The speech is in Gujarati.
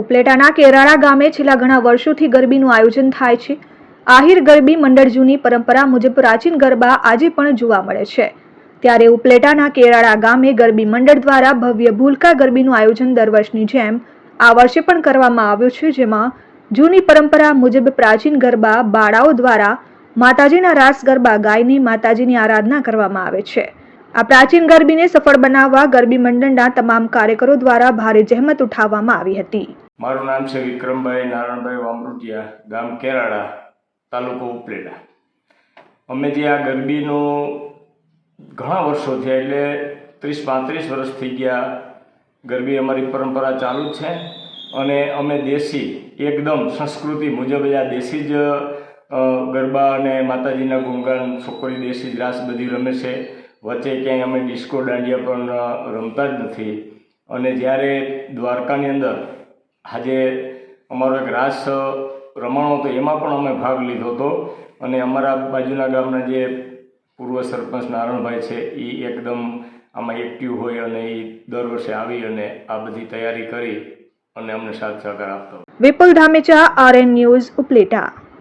ઉપલેટાના કેરાળા ગામે છેલ્લા ઘણા વર્ષોથી ગરબીનું આયોજન થાય છે. આહિર ગરબી મંડળ જૂની પરંપરા મુજબ પ્રાચીન ગરબા આજે પણ જોવા મળે છે. ત્યારે ઉપલેટાના કેરાળા ગામે ગરબી મંડળ દ્વારા ભવ્ય ભૂલકા ગરબીનું આયોજન દર વર્ષની જેમ આ વર્ષે પણ કરવામાં આવ્યું છે, જેમાં જૂની પરંપરા મુજબ પ્રાચીન ગરબા બાળાઓ દ્વારા માતાજીના રાસ ગરબા ગાઈને માતાજીની આરાધના કરવામાં આવે છે. આ પ્રાચીન ગરબીને સફળ બનાવવા ગરબી મંડળના તમામ કાર્યકરો દ્વારા ભારે જહેમત ઉઠાવવામાં આવી હતી. મારું નામ છે વિક્રમભાઈ નારાયણભાઈ વામરૂટિયા, ગામ કેરાળા, તાલુકો ઉપલેટા. અમે જે આ ગરબીનું ઘણા વર્ષો થયા, એટલે ત્રીસ પાંત્રીસ વર્ષ થઈ ગયા ગરબી અમારી પરંપરા ચાલુ છે અને અમે દેશી, એકદમ સંસ્કૃતિ મુજબ આ દેશી જ ગરબા અને માતાજીના ગુણગાન, છોકરી દેશી જ રાસ બધી રમે છે. વચ્ચે ક્યાંય અમે ડિસ્કો દાંડિયા પણ રમતા જ નથી. અને જ્યારે દ્વારકાની અંદર આજે અમારો એક રાસ રમાણો હતો, એમાં પણ અમે ભાગ લીધો હતો. અને અમારા બાજુના ગામના જે પૂર્વ સરપંચ નારણભાઈ છે એ એકદમ આમાં એક્ટિવ હોય અને એ દર વર્ષે આવી અને આ બધી તૈયારી કરી અને અમને સાથ સહકાર આપતો. Vipul Dhamecha RN news Upleta.